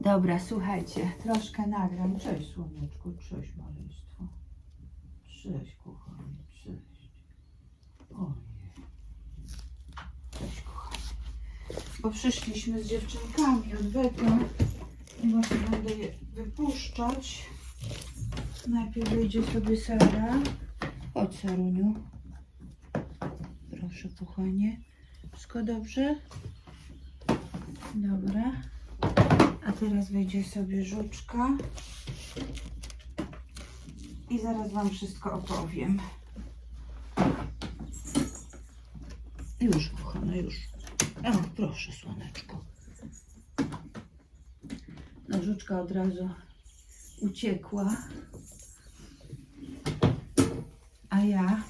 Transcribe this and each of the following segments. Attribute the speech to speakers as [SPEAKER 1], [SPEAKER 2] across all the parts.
[SPEAKER 1] Dobra, słuchajcie, troszkę nagram. Cześć słoneczku, cześć maleństwo. Cześć kochanie, cześć. Ojej. Cześć kochanie. Bo przyszliśmy z dziewczynkami od Weta i właśnie będę je wypuszczać. Najpierw wyjdzie sobie Sara. Chodź Saruniu. Proszę kochanie. Wszystko dobrze? Dobra. A teraz wejdzie sobie żuczka. I zaraz Wam wszystko opowiem. Już, kochana, już. O, proszę, słoneczko. No, żuczka od razu uciekła. A ja,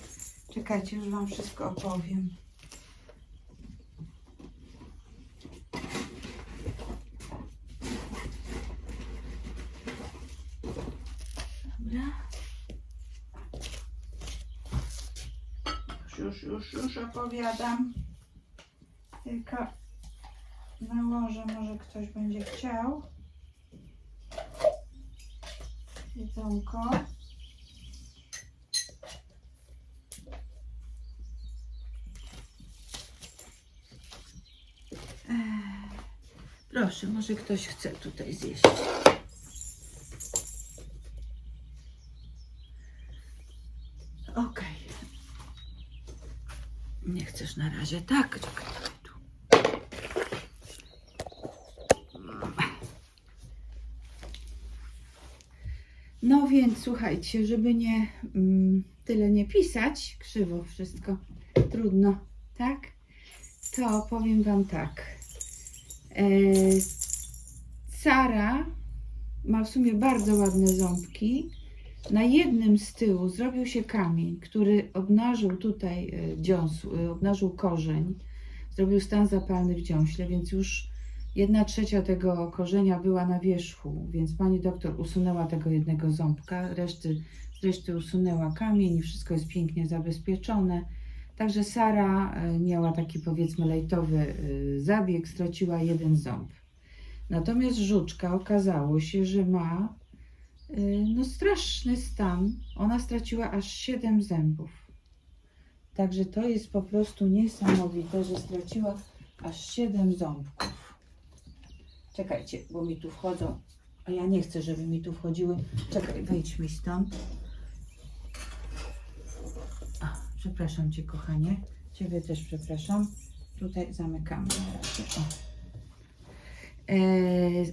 [SPEAKER 1] czekajcie, już Wam wszystko opowiem. Dobra. Już, już, już, opowiadam. Tylko nałożę, może ktoś będzie chciał. Jedzonko. Proszę, może ktoś chce tutaj zjeść. Okej. Nie chcesz na razie, tak? Czekaj. No więc słuchajcie, żeby nie mm, tyle nie pisać, krzywo wszystko, trudno, tak? To powiem Wam tak. E, Sara ma w sumie bardzo ładne ząbki. Na jednym z tyłu zrobił się kamień, który obnażył tutaj e, dziąsł, e, obnażył korzeń, zrobił stan zapalny w dziąśle, więc już jedna trzecia tego korzenia była na wierzchu, więc pani doktor usunęła tego jednego ząbka, reszty, reszty usunęła kamień i wszystko jest pięknie zabezpieczone. Także Sara e, miała taki powiedzmy lejtowy e, zabieg, straciła jeden ząb. Natomiast żuczka okazało się, że ma y, no straszny stan. Ona straciła aż 7 zębów. Także to jest po prostu niesamowite, że straciła aż 7 ząbków. Czekajcie, bo mi tu wchodzą, a ja nie chcę, żeby mi tu wchodziły. Czekaj, wejdź mi stąd. A, przepraszam Cię, kochanie. Ciebie też przepraszam. Tutaj zamykamy na. E,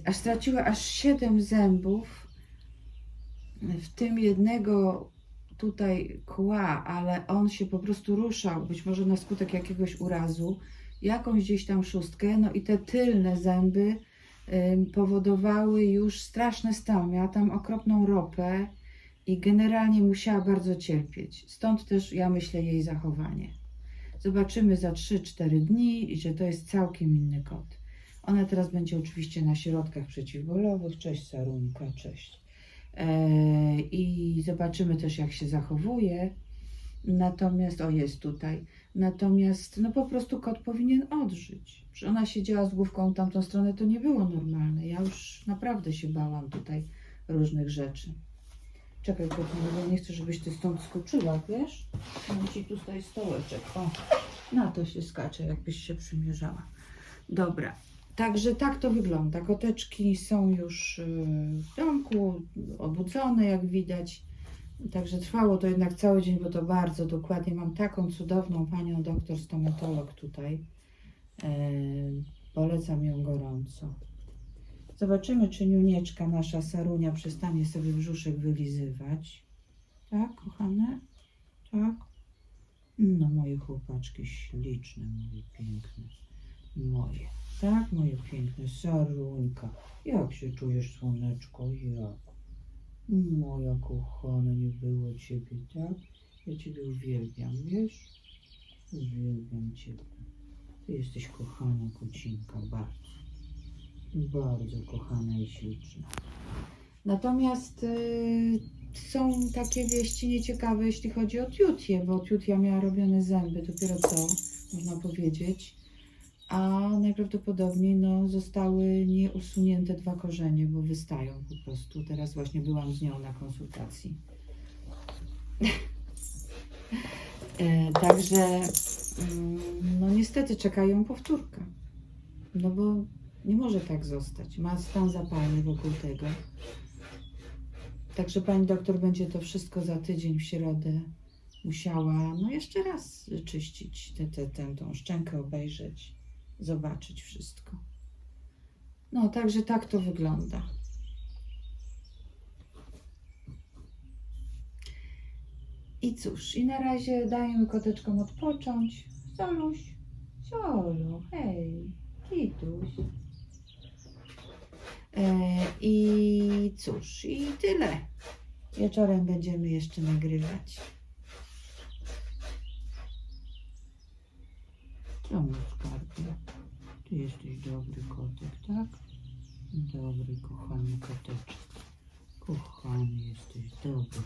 [SPEAKER 1] aż straciła aż 7 zębów, w tym jednego tutaj kła, ale on się po prostu ruszał, być może na skutek jakiegoś urazu, jakąś gdzieś tam szóstkę, no i te tylne zęby powodowały już straszny stan. Miała tam okropną ropę i generalnie musiała bardzo cierpieć. Stąd też ja myślę jej zachowanie. Zobaczymy za 3-4 dni, że to jest całkiem inny kot. Ona teraz będzie oczywiście na środkach przeciwbólowych. Cześć Sarunka, cześć. E, I zobaczymy też, jak się zachowuje. Natomiast, o jest tutaj. Natomiast, no po prostu kot powinien odżyć. Że ona siedziała z główką w tamtą stronę, to nie było normalne. Ja już naprawdę się bałam tutaj różnych rzeczy. Czekaj, bo nie chcę, żebyś ty stąd skoczyła, wiesz? Mam ci tutaj stołeczek. O, na to się skacze, jakbyś się przymierzała. Dobra, Także tak to wygląda. Koteczki są już y, w domku, obudzone jak widać. Także trwało to jednak cały dzień, bo to bardzo dokładnie. Mam taką cudowną panią doktor stomatolog tutaj. E, polecam ją gorąco. Zobaczymy, czy niunieczka nasza Sarunia przestanie sobie brzuszek wylizywać. Tak, kochane? Tak? No, moje chłopaczki śliczne, moje piękne. Moje. Tak, moje piękne Sarunka. Jak się czujesz, słoneczko? Jak? Moja kochana, nie było ciebie, tak? Ja ciebie uwielbiam, wiesz? Uwielbiam ciebie. Ty jesteś kochana kocinka, bardzo. Bardzo kochana i śliczna. Natomiast yy, są takie wieści nieciekawe, jeśli chodzi o Tiutię, bo Tiutia miała robione zęby dopiero co, można powiedzieć. A najprawdopodobniej no, zostały nieusunięte dwa korzenie, bo wystają po prostu. Teraz właśnie byłam z nią na konsultacji. E, Także mm, no niestety czekają powtórka. No bo nie może tak zostać. Ma stan zapalny wokół tego. Także pani doktor będzie to wszystko za tydzień w środę musiała no jeszcze raz czyścić tę te, tę tą szczękę, obejrzeć, zobaczyć wszystko. No, także tak to wygląda. I cóż, i na razie dajemy koteczkom odpocząć. Soluś, Siolu, hej, Kituś. E, I cóż, i tyle. Wieczorem będziemy jeszcze nagrywać. Co mój skarbie? Ty jesteś dobry kotek, tak? Dobry, kochany koteczek. Kochany jesteś, dobry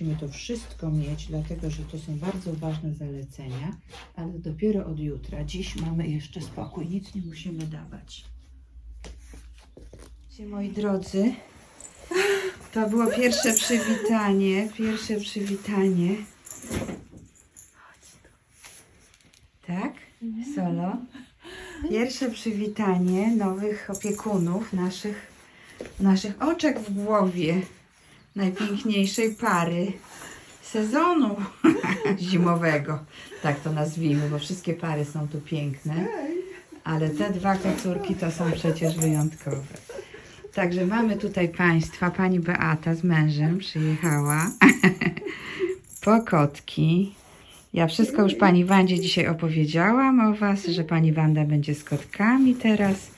[SPEAKER 1] musimy to wszystko mieć, dlatego że to są bardzo ważne zalecenia, ale dopiero od jutra. Dziś mamy jeszcze spokój, nic nie musimy dawać. Moi drodzy, to było pierwsze przywitanie, pierwsze przywitanie. Tak, Solo? Pierwsze przywitanie nowych opiekunów, naszych, naszych oczek w głowie najpiękniejszej pary sezonu zimowego. Tak to nazwijmy, bo wszystkie pary są tu piękne, ale te dwa kocurki to są przecież wyjątkowe. Także mamy tutaj Państwa, Pani Beata z mężem przyjechała po kotki. Ja wszystko już Pani Wandzie dzisiaj opowiedziałam o Was, że Pani Wanda będzie z kotkami teraz.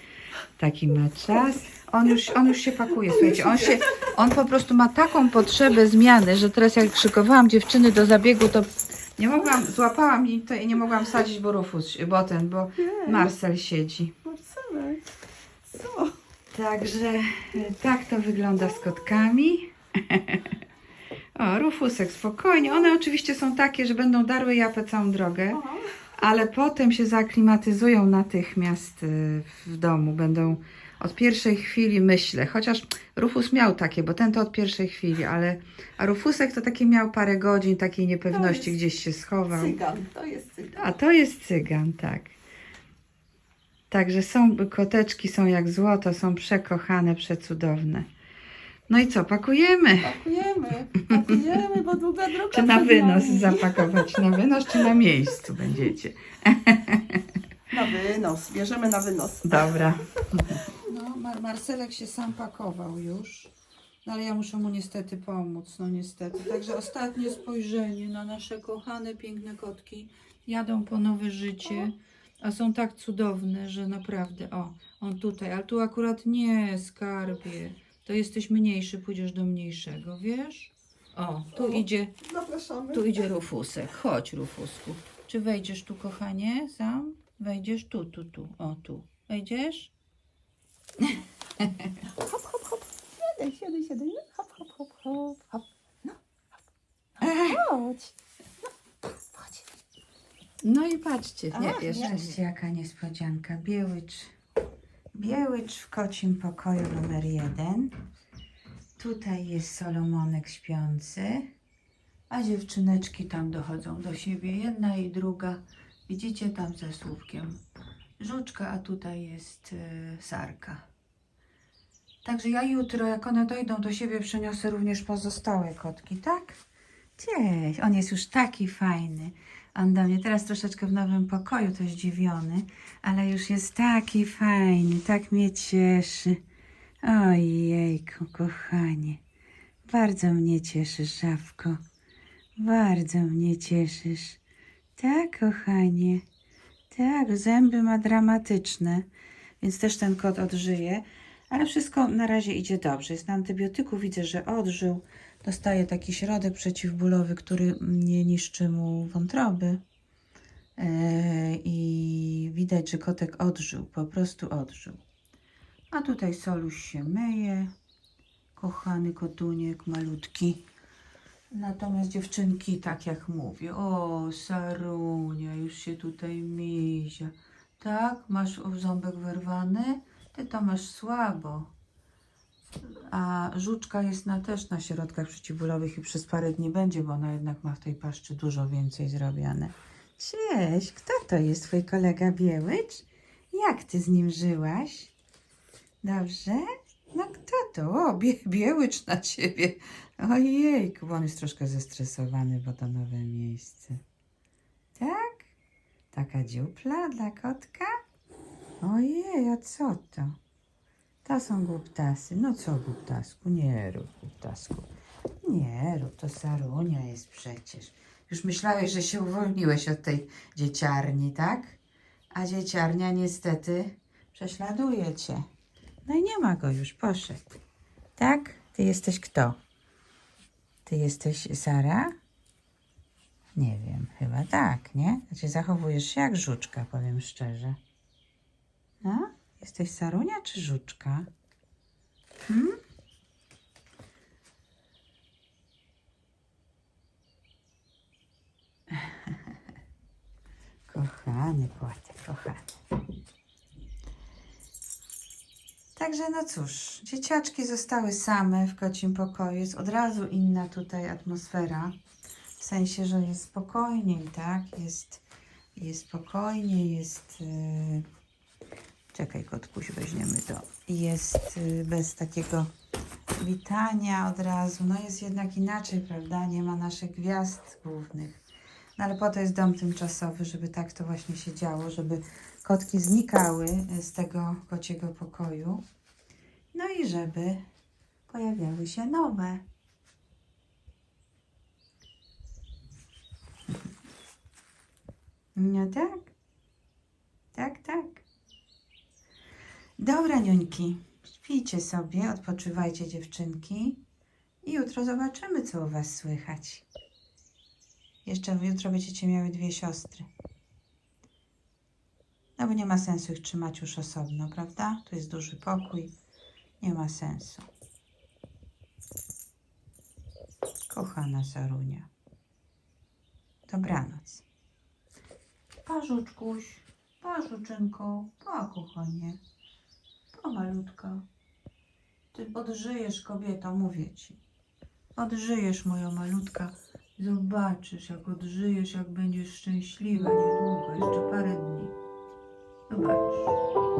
[SPEAKER 1] Taki ma czas. On już, on już się pakuje, słuchajcie, on się, on po prostu ma taką potrzebę zmiany, że teraz jak szykowałam dziewczyny do zabiegu, to nie mogłam, złapałam i to i nie mogłam wsadzić, bo Rufus, bo ten, bo Marcel siedzi.
[SPEAKER 2] Marcelek, co?
[SPEAKER 1] Także e, tak to wygląda z kotkami. O, Rufusek, spokojnie. One oczywiście są takie, że będą darły japę całą drogę, ale potem się zaaklimatyzują natychmiast y, w domu. Będą od pierwszej chwili, myślę, chociaż Rufus miał takie, bo ten to od pierwszej chwili, ale a Rufusek to taki miał parę godzin takiej niepewności,
[SPEAKER 2] jest
[SPEAKER 1] gdzieś się schował.
[SPEAKER 2] Cygan, to jest cygan.
[SPEAKER 1] A to jest cygan, tak. Także są, koteczki są jak złoto, są przekochane, przecudowne. No i co, pakujemy?
[SPEAKER 2] Pakujemy, pakujemy, bo długa droga
[SPEAKER 1] Czy na wynos
[SPEAKER 2] nami.
[SPEAKER 1] zapakować? Na wynos, czy na miejscu będziecie?
[SPEAKER 2] Na wynos, bierzemy na wynos.
[SPEAKER 1] Dobra. Mar Marcelek się sam pakował już, no ale ja muszę mu niestety pomóc, no niestety. Także ostatnie spojrzenie na nasze kochane, piękne kotki. Jadą po nowe życie, a są tak cudowne, że naprawdę, o, on tutaj, ale tu akurat nie, skarbie. To jesteś mniejszy, pójdziesz do mniejszego, wiesz? O, tu idzie,
[SPEAKER 2] Zapraszamy.
[SPEAKER 1] tu idzie Rufusek. Chodź, Rufusku. Czy wejdziesz tu, kochanie, sam? Wejdziesz tu, tu, tu. O, tu. Wejdziesz?
[SPEAKER 2] Hop, hop, hop. Siadaj, siadaj, siadaj. No, hop, hop, hop, hop, hop. No, hop. No, chodź. No, chodź.
[SPEAKER 1] No i patrzcie, nie,
[SPEAKER 2] Ach,
[SPEAKER 1] jeszcze
[SPEAKER 2] nie.
[SPEAKER 1] jest jaka niespodzianka. Białycz. Białycz w kocim pokoju numer jeden. Tutaj jest Solomonek śpiący, a dziewczyneczki tam dochodzą do siebie. Jedna i druga. Widzicie tam ze słówkiem. Żuczka, a tutaj jest y, Sarka. Także ja jutro, jak one dojdą do siebie, przyniosę również pozostałe kotki, tak? Cześć, on jest już taki fajny. On do mnie teraz troszeczkę w nowym pokoju, to zdziwiony, ale już jest taki fajny, tak mnie cieszy. Ojejku, kochanie. Bardzo mnie cieszysz, Żabko. Bardzo mnie cieszysz. Tak, kochanie. Tak, zęby ma dramatyczne, więc też ten kot odżyje, ale wszystko na razie idzie dobrze. Jest na antybiotyku, widzę, że odżył. Dostaje taki środek przeciwbólowy, który nie niszczy mu wątroby. E, I widać, że kotek odżył, po prostu odżył. A tutaj Soluś się myje, Kochany kotuniek, malutki. Natomiast dziewczynki, tak jak mówię, o, Sarunia, już się tutaj mizia. Tak, masz ząbek wyrwany? Ty to masz słabo. A żuczka jest na, też na środkach przeciwbólowych i przez parę dni będzie, bo ona jednak ma w tej paszczy dużo więcej zrobione. Cześć, kto to jest twój kolega Biełycz? Jak ty z nim żyłaś? Dobrze? No kto to? O, bie, Biełycz na ciebie. Ojejku, bo on jest troszkę zestresowany, bo to nowe miejsce. Tak? Taka dziupla dla kotka? Ojej, a co to? To są głuptasy. No co głuptasku? Nie rób głuptasku. Nie rób, to Sarunia jest przecież. Już myślałeś, że się uwolniłeś od tej dzieciarni, tak? A dzieciarnia niestety prześladuje cię. No i nie ma go już, poszedł. Tak? Ty jesteś kto? Ty jesteś Sara? Nie wiem, chyba tak, nie? Znaczy zachowujesz się jak żuczka, powiem szczerze. No? Jesteś Sarunia czy żuczka? Hmm? Kochany płatek, kochany. Także no cóż, dzieciaczki zostały same w kocim pokoju. Jest od razu inna tutaj atmosfera. W sensie, że jest spokojniej, tak? Jest, jest spokojnie, jest... Yy... Czekaj, kotkuś, weźmiemy to. Jest yy, bez takiego witania od razu. No jest jednak inaczej, prawda? Nie ma naszych gwiazd głównych. No ale po to jest dom tymczasowy, żeby tak to właśnie się działo, żeby kotki znikały z tego kociego pokoju. No i żeby pojawiały się nowe. No tak. Tak, tak. Dobra, niuńki. Śpijcie sobie, odpoczywajcie dziewczynki. I jutro zobaczymy, co u Was słychać. Jeszcze jutro będziecie miały dwie siostry. No bo nie ma sensu ich trzymać już osobno, prawda? Tu jest duży pokój. Nie ma sensu. Kochana Sarunia. Dobranoc. Pa, żuczkuś. Pa. Pa, kochanie. Pa, malutka. Ty odżyjesz, kobieto, mówię ci. Odżyjesz, moja malutka. Zobaczysz, jak odżyjesz, jak będziesz szczęśliwa niedługo, jeszcze parę dni. 같.